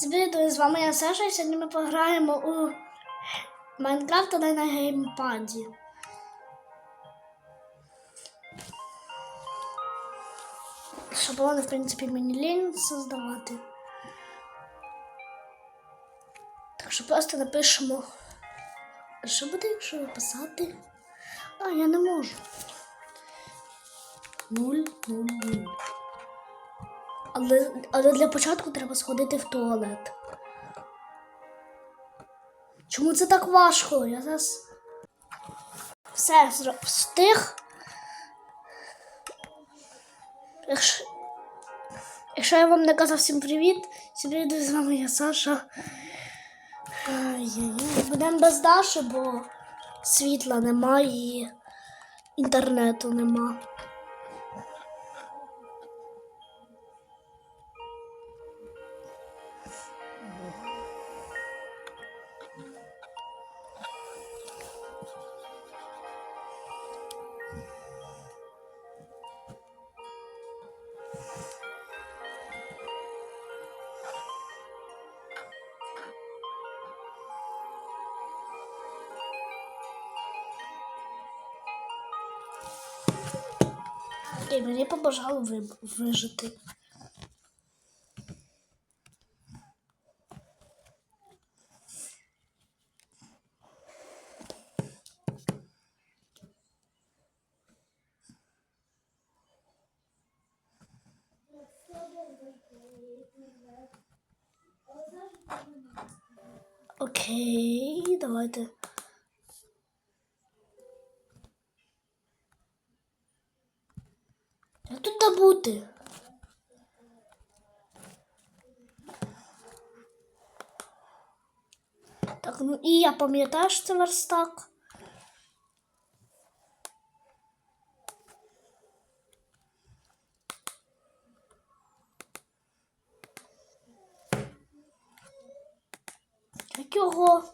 Привіт, з вами я Саша, і сьогодні ми пограємо у Майнкрафт, на геймпаді. Шаблони, в принципі, мені лінь создавати. Так що просто напишемо. Що буде, якщо написати? А, я не можу. Нуль, нуль, нуль. Але, але для початку треба сходити в туалет. Чому це так важко? Я зараз все встиг. Якщо, якщо я вам не казав всім привіт, всім привіт, з вами я Саша. Будемо без Даші, бо світла нема і інтернету нема. Ви, вижити. Окей, давайте. Я пам'ятаю, що це верстак. Як його?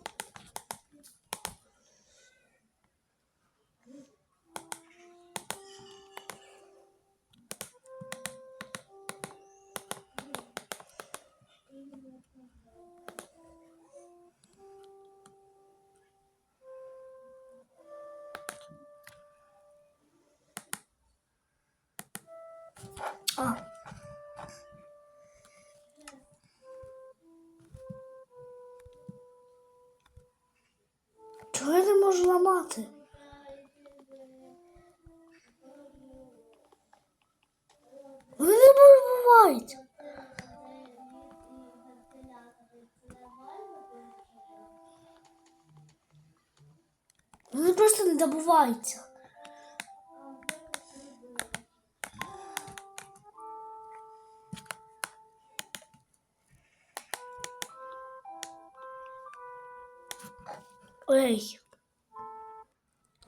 Чого я не можу ламати? Вони не бувають. Вони просто не добуваються. Ей.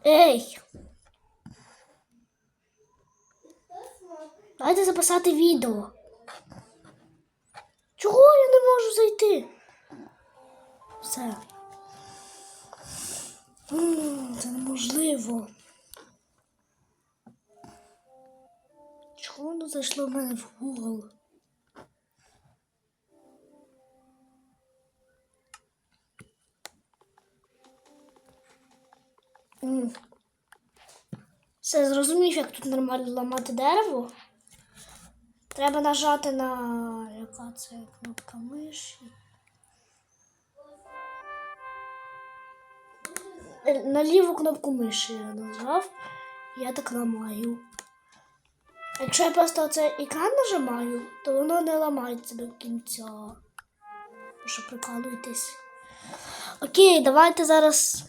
Ей. Давайте записати відео. Чого я не можу зайти? Все. Це неможливо. Чого воно зайшло в мене в Google? Все, зрозумів, як тут нормально ламати дерево. Треба нажати на яка це кнопка миші. Е, На ліву кнопку миші я нажав. Я так ламаю. Якщо я просто цей екран нажимаю, то воно не ламається до кінця. Що прикалуєтесь? Окей, давайте зараз.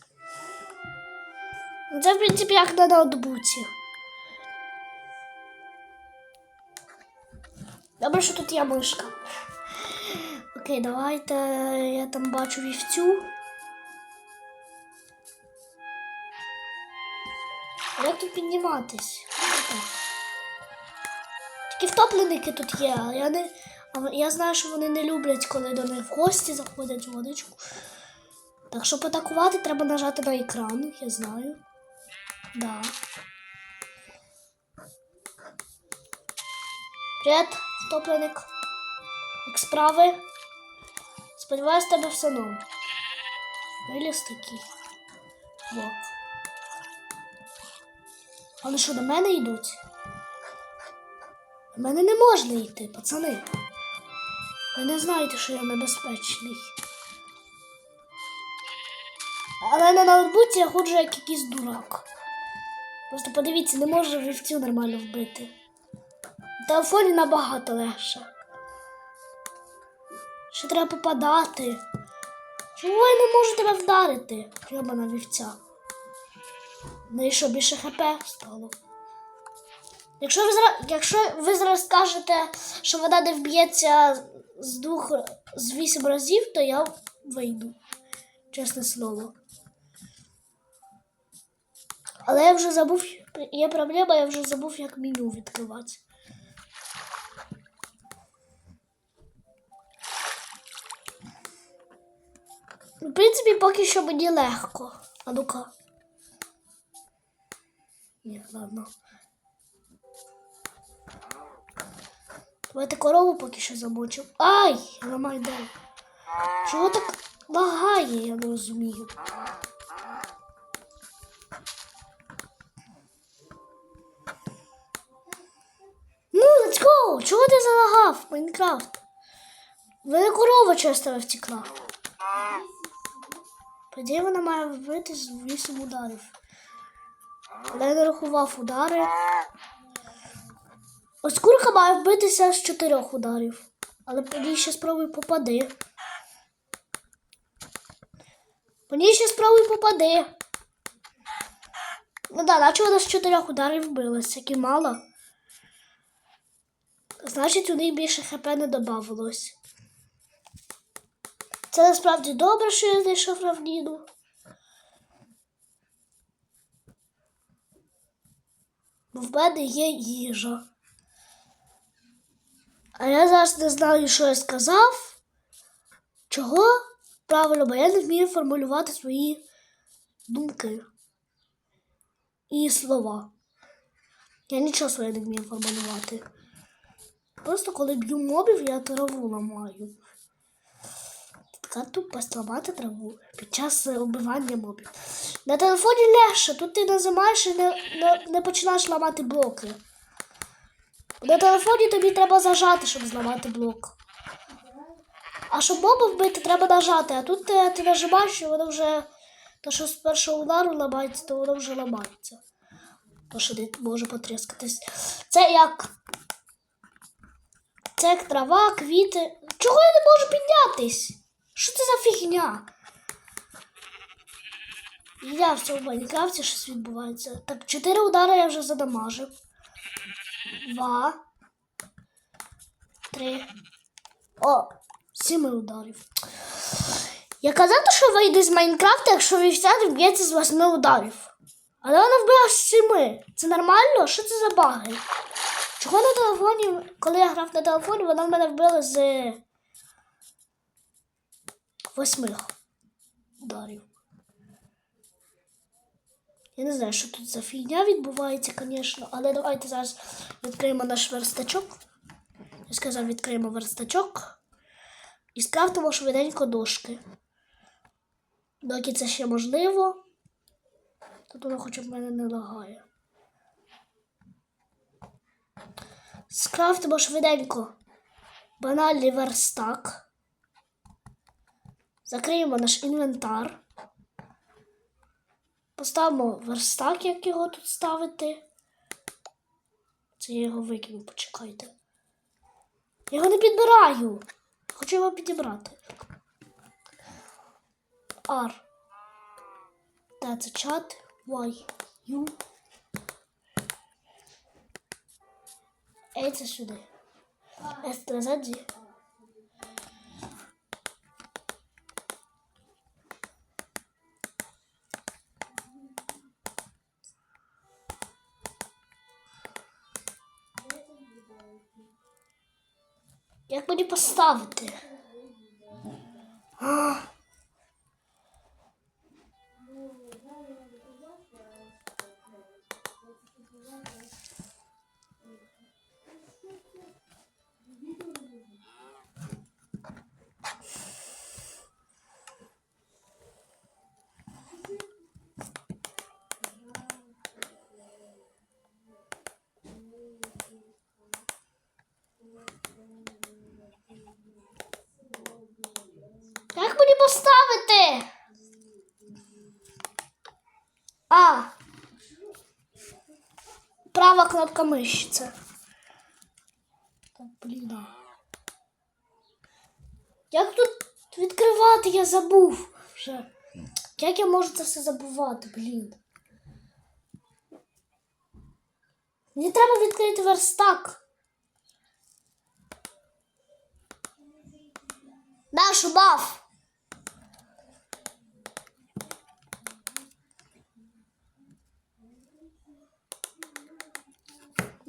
Це, в принципі, як на ноутбуці. Добре, що тут є мишка. Окей, давайте я там бачу вівцю. Як тут підніматись? Тільки втопленики тут є, але я не. Я знаю, що вони не люблять, коли до них в гості заходять в водичку. Так, щоб атакувати, треба нажати на екран, я знаю. Да. Привет, втопленик. Як справи? Сподіваюсь, тебе все норм. Виліз такий. Блок. Але що, до мене йдуть? До мене не можна йти, пацани. Ви не знаєте, що я небезпечний. Але на ноутбуці я ходжу як якийсь дурак. Просто подивіться, не можу вівцю нормально вбити. На телефоні набагато легше. Ще треба попадати. Чому я не можу тебе вдарити? Йобана вівця. Ну і що, більше хп стало. Якщо ви зараз, якщо ви зараз скажете, що вода не вб'ється з двох з вісім разів, то я вийду. Чесне слово. Але я вже забув, є проблема, я вже забув, як меню відкривати. В принципі, поки що мені легко. А ну-ка. Ні, ладно. Давайте корову поки що замочу. Ай! Ламай дай. Чого так лагає, я не розумію. Залагав, Майнкрафт? В мене корова часто втекла. Тоді вона має вбити з 8 ударів. Але я не рахував удари. Ось курка має вбитися з 4 ударів. Але по ній ще спробуй попади. По ній ще спробуй попади. Ну да, наче вона з 4 ударів вбилась, як і мало. Значить, у неї більше хп не додавалось. Це насправді добре, що я знайшов равніну. Бо в мене є їжа. А я зараз не знаю, що я сказав. Чого? Правильно, бо я не вмію формулювати свої думки і слова. Я нічого своє не вмію формулювати. Просто коли б'ю мобів, я траву ламаю. Така тупость ламати траву під час е, убивання мобів. На телефоні легше, тут ти нажимаєш і не, не, не починаєш ламати блоки. На телефоні тобі треба зажати, щоб зламати блок. А щоб моба вбити, треба нажати, а тут ти, ти нажимаєш і воно вже. То, що з першого удару ламається, то воно вже ламається. То, що не може потріскатись. Це як. Це трава, квіти. Чого я не можу піднятись? Що це за фігня? Я в цьому Майнкрафті щось відбувається. Так, чотири удари я вже задамажив. Два. Три. О, сім ударів. Я казав, що вийде з Майнкрафта, якщо вівця не вб'ється з восьми ударів. Але вона вбила з семи. Це нормально? Що це за баги? Чого на телефоні, коли я грав на телефоні, вона в мене вбила з восьми ударів. Я не знаю, що тут за фігня відбувається, звісно, але давайте зараз відкриємо наш верстачок. Я сказав, відкриємо верстачок і скрафтимо швиденько дошки. Доки це ще можливо. Тут воно хоча б мене не лагає. Скрафтимо швиденько банальний верстак. Закриємо наш інвентар. Поставимо верстак, як його тут ставити. Це я його викину, почекайте. Я його не підбираю. Хочу його підібрати. R. Та це чат. Y. U. Ей, це сюди. S назад. Як мені поставити? А. Права кнопка миші. Так, блін. а. Як тут відкривати? Я забув вже. Як я можу це все забувати, блін? Мені треба відкрити верстак. Наш баф.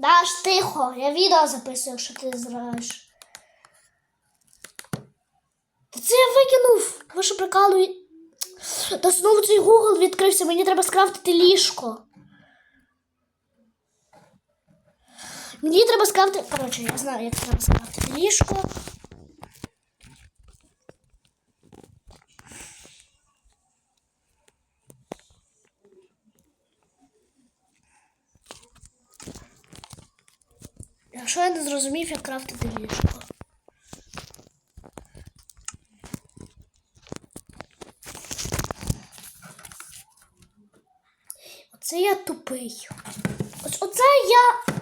Даш, тихо, я відео записую, що ти зраєш. Та це я викинув. Ви що прикалуєте? Та знову цей Google відкрився, мені треба скрафтити ліжко. Мені треба скрафтити. Коротше, я знаю, як треба скрафтити ліжко. Якщо я не зрозумів, як крафтити ліжко. Оце я тупий. Ось оце я.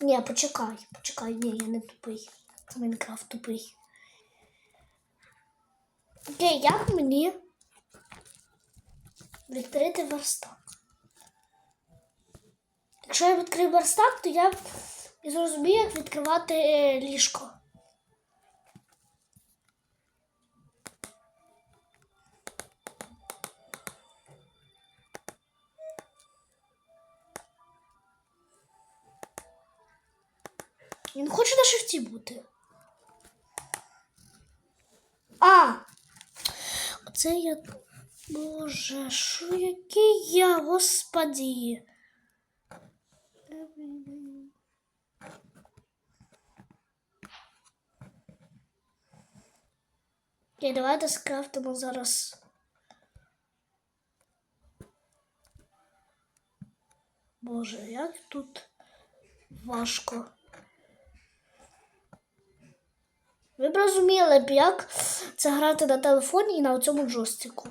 Ні, почекай, почекай, ні, я не тупий. Це Майнкрафт тупий. Окей, як мені відкрити верстак? Якщо я відкрию верстак, то я і зрозумію, як відкривати е, ліжко. Він хоче на шифті бути. А! Оце я. Боже, що який я, господі. Окей, давайте скрафтимо зараз. Боже, як тут важко. Ви б розуміли б, як це грати на телефоні і на цьому джойстику.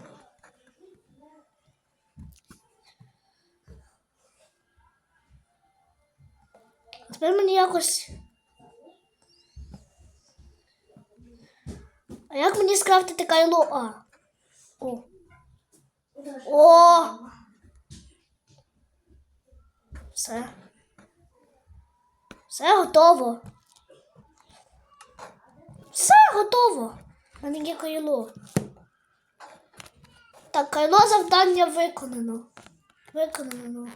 Тепер мені якось. А як мені скрафтити кайло А? О. О! Все. Все готово. Все готово. Мене є кайло. Так, кайло завдання виконано. Виконано.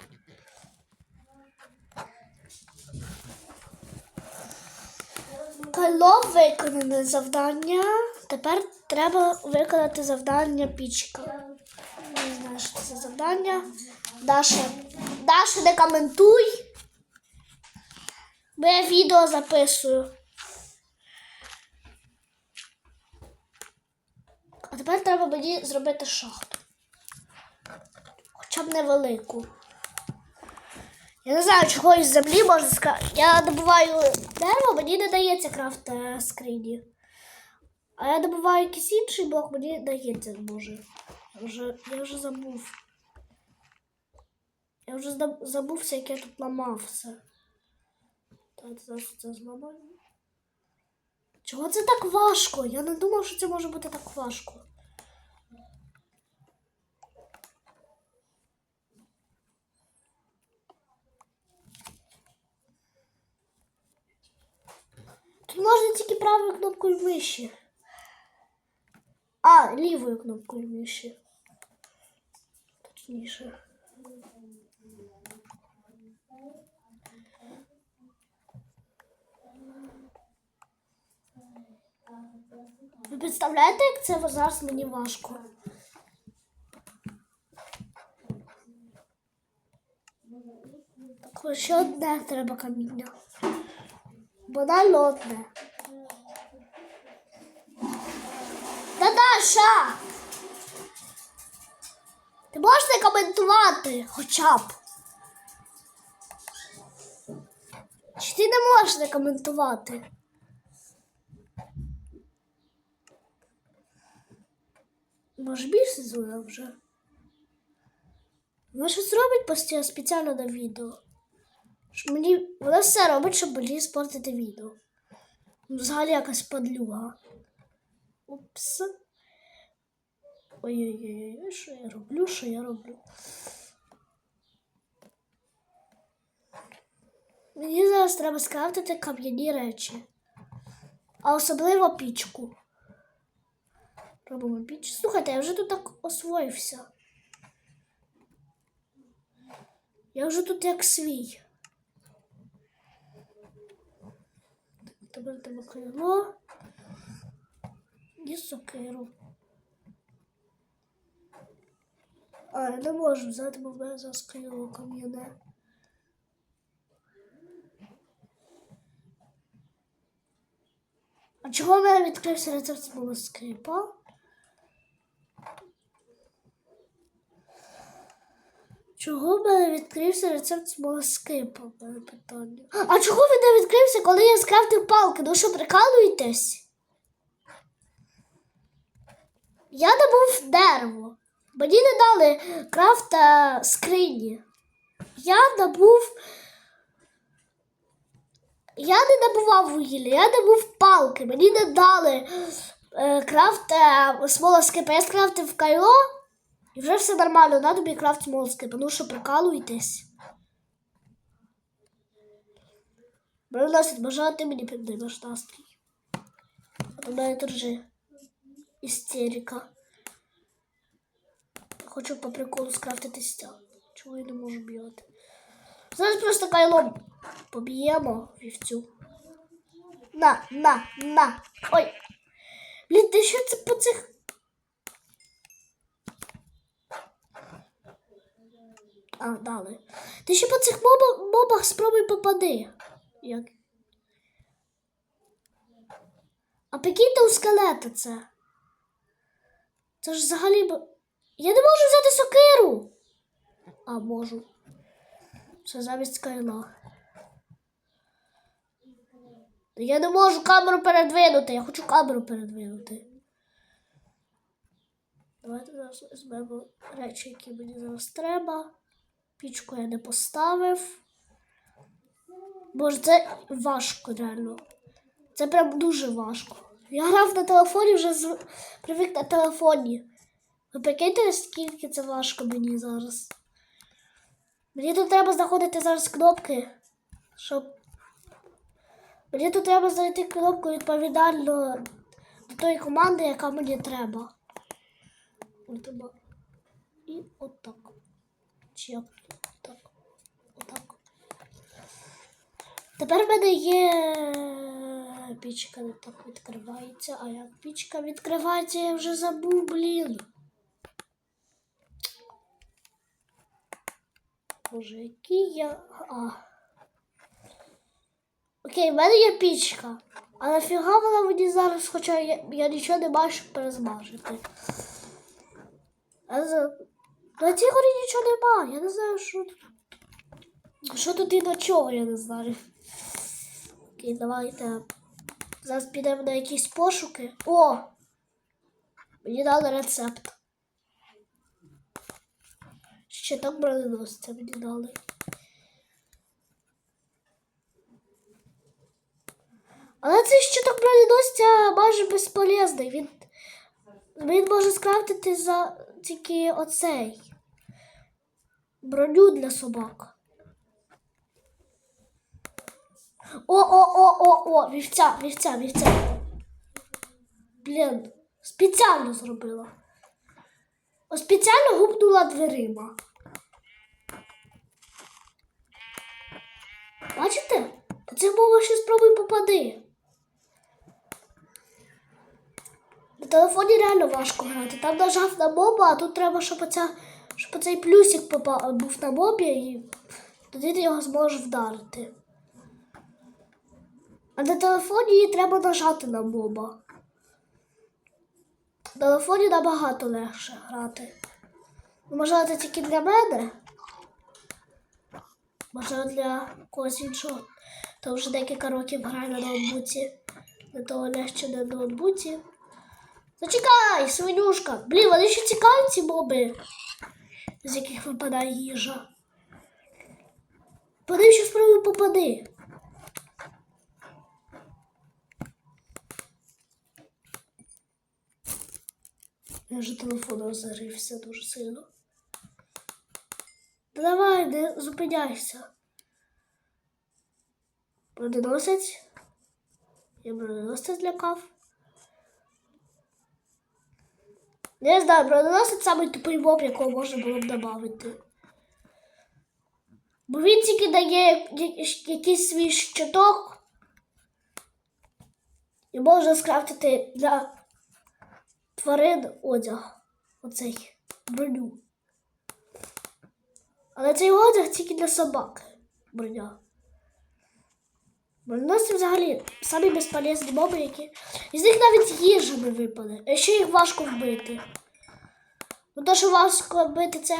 Кайло виконане завдання. Тепер треба виконати завдання пічка. Не знаю, що це завдання. Даша. Даша, не коментуй. Бо я відео записую. А тепер треба мені зробити шахту. Хоча б невелику. Я не знаю, чого із землі можна сказати. Я добуваю дерево, мені не дається крафт е, скрині. А я добуваю якийсь інший блок, мені дається може. Я вже, я вже забув. Я вже забувся, як я тут ламав все. Так, зараз це зламаю. Чого це так важко? Я не думав, що це може бути так важко. Тут можна тільки правою кнопкою миші. А, лівою кнопкою миші. Точніше. Ви представляєте, як це зараз мені важко? Так, ще одне треба каміння. Банально одне. Наташа! Ти можеш коментувати хоча б? Чи ти не можеш коментувати? Може більше звука вже? Вона щось зробить постійно спеціально на відео. Щоб мені... Вона все робить, щоб мені спортити відео. Взагалі якась подлюга. Упс. Ой-ой-ой, що я роблю, що я роблю? Мені зараз треба скрафтити кам'яні речі. А особливо пічку. Робимо піч. Слухайте, я вже тут так освоївся. Я вже тут як свій. Тебе тебе крило. І сокиру. А, я не можу взяти, бо в мене зараз крило кам'яне. А чого в мене відкрився рецепт смолоскипа? Чого в мене відкрився рецепт смолоскипа? В мене питання. А чого він не відкрився, коли я скрафтив палки? Ну що, прикалуєтесь? Я добув дерево. Мені не дали крафта скрині. Я добув. Я не добував вугілля, я добув палки. Мені не дали е, крафт е, смолоскипа. Я скрафтив кайло і вже все нормально. На тобі крафт смолоскипа. Ну що, прикалуєтесь? Приносить бажати мені піднімеш настрій. А то мене тут істерика. Хочу по приколу скрафтити стяг. Чого я не можу бігати? Зараз просто кайлом поб'ємо вівцю. На, на, на. Ой. Блін, ти що це по цих. А, дали. Ти ще по цих мобах, мобах спробуй попади. Як? А прикиньте у скелета це. Це ж взагалі. Я не можу взяти сокиру. А, можу. Це замість кайла. Я не можу камеру передвинути. Я хочу камеру передвинути. Давайте зараз візьмемо речі, які мені зараз треба. Пічку я не поставив. Боже, це важко реально. Це прям дуже важко. Я грав на телефоні, вже з... привик на телефоні. Ви прикиньте, скільки це важко мені зараз. Мені тут треба знаходити зараз кнопки, щоб. Мені тут треба знайти кнопку відповідально до тої команди, яка мені треба. І отак. Чи як? Так. Отак. Тепер в мене є пічка не так відкривається, а як пічка відкривається, я вже забув, блін. Боже, який я. А. Окей, в мене є пічка. А нафіга вона мені зараз, хоча я, я нічого не щоб перезмажити. На цій горі нічого нема. Я не знаю, що тут. Що тут і до чого, я не знаю. Окей, давайте. Зараз підемо на якісь пошуки. О! Мені дали рецепт. Ще так броненосця мені дали. Але цей щиток броненосця майже безполезний. Він, він може скрафтити за тільки оцей броню для собак. О, о, о, о, о, вівця, вівця, вівця. Блін, спеціально зробила. О, спеціально гупнула дверима. Бачите? Цих мовах ще спробуй попади. На телефоні реально важко грати. Там нажав на моба, а тут треба, щоб, оця, щоб оцей плюсик попа- був на мобі, і тоді ти його зможеш вдарити. А на телефоні її треба нажати на моба. На телефоні набагато легше грати. Ну, Може, це тільки для мене? Може для когось іншого. То вже декілька років граю на ноутбуці. Для того легше на ноутбуці. Зачекай, свинюшка! Блін, вони ще цікаві ці моби. з яких випадає їжа. Поди, що спробуй попади. Я вже телефон розрився дуже сильно. Давай, не зупиняйся. Броненосець. Я броненосець злякав. Не знаю, броненосець самий тупий моб, якого можна було б додати. Бо він тільки дає якийсь свій щиток. І можна скрафтити для тварин одяг. Оцей броню. Але цей одяг тільки для собак. Броня. Броненосці взагалі самі безполезні моби, які. Із них навіть їжа не випаде. А ще їх важко вбити. Ну, то, що важко вбити, це,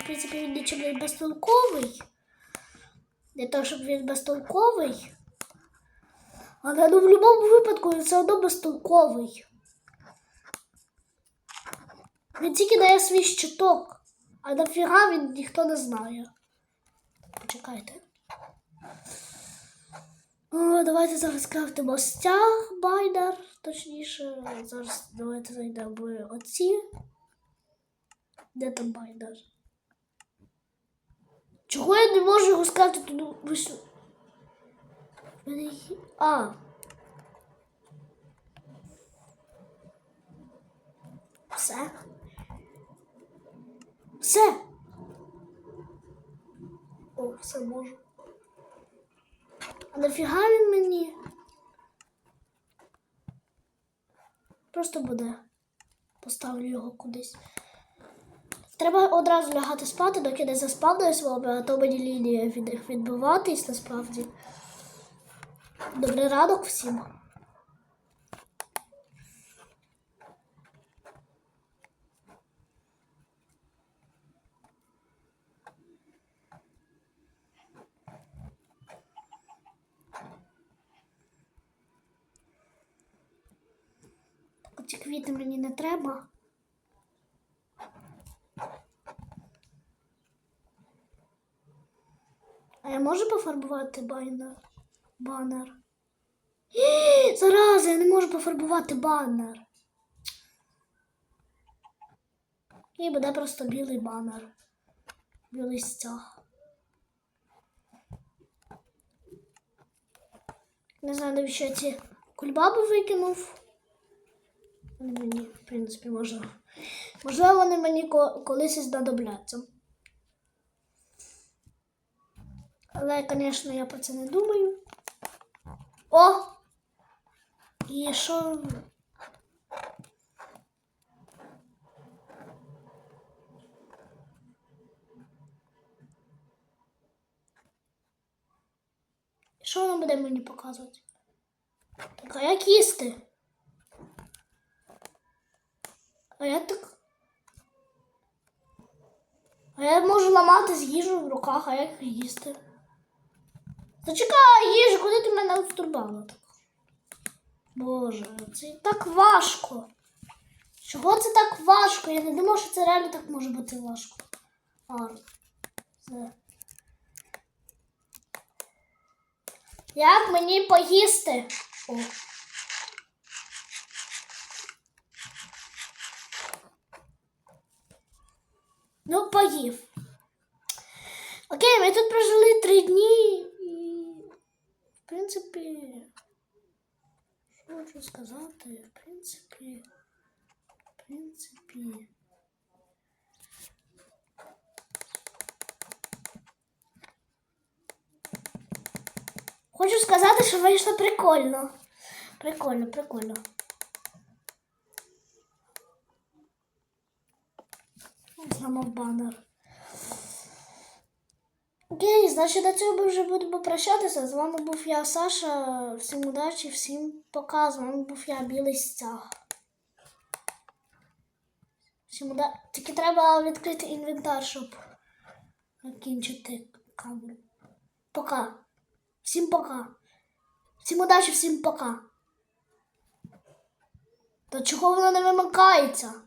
в принципі, він нічим не безтолковий. Не то, щоб він безтолковий. Але ну, в будь-якому випадку він все одно безтолковий. Він тільки дає свій щиток, а нафіга він ніхто не знає. Почекайте. О, давайте зараз крафтимо стяг, байдер. Точніше, зараз давайте зайдемо оці. Де там байдер? Чого я не можу його скрафтити? Ну, ви що? В мене є- А. Все. Все. О, все можу. А нафіга він мені? Просто буде. Поставлю його кудись. Треба одразу лягати спати, доки не заспавнує свого, а то мені лінія від відбиватись насправді. Добрий ранок всім. Так, ці квіти мені не треба. А я можу пофарбувати банер? Ні, Зараза, я не можу пофарбувати банер. І буде просто білий банер. Білий стяг. Не знаю, навіщо я ці кульбаби викинув. Вони мені, в принципі, можна. Можливо, вони мені колись знадобляться. Але, звісно, я про це не думаю. О! І що? Що воно буде мені показувати? Так, а як їсти? А я так. А я можу ламати з їжу в руках, а як їсти? Зачекай, їжа, куди ти мене встурбала так? Боже, це так важко. Чого це так важко? Я не думав, що це реально так може бути важко. А, це. Як мені поїсти? О. Ну, поїв. Окей, ми тут прожили три дні і, в принципі, що хочу сказати, в принципі, в принципі. Хочу сказати, що вийшло прикольно. Прикольно, прикольно. Зламав банер. Окей, значить до цього ми вже будемо прощатися. З вами був я, Саша. Всім удачі, всім пока. З вами був я, білий стяг. Всім удачі. Тільки треба відкрити інвентар, щоб закінчити камеру. Пока. Всім пока. Всім удачі, всім пока. Та чого воно не вимикається?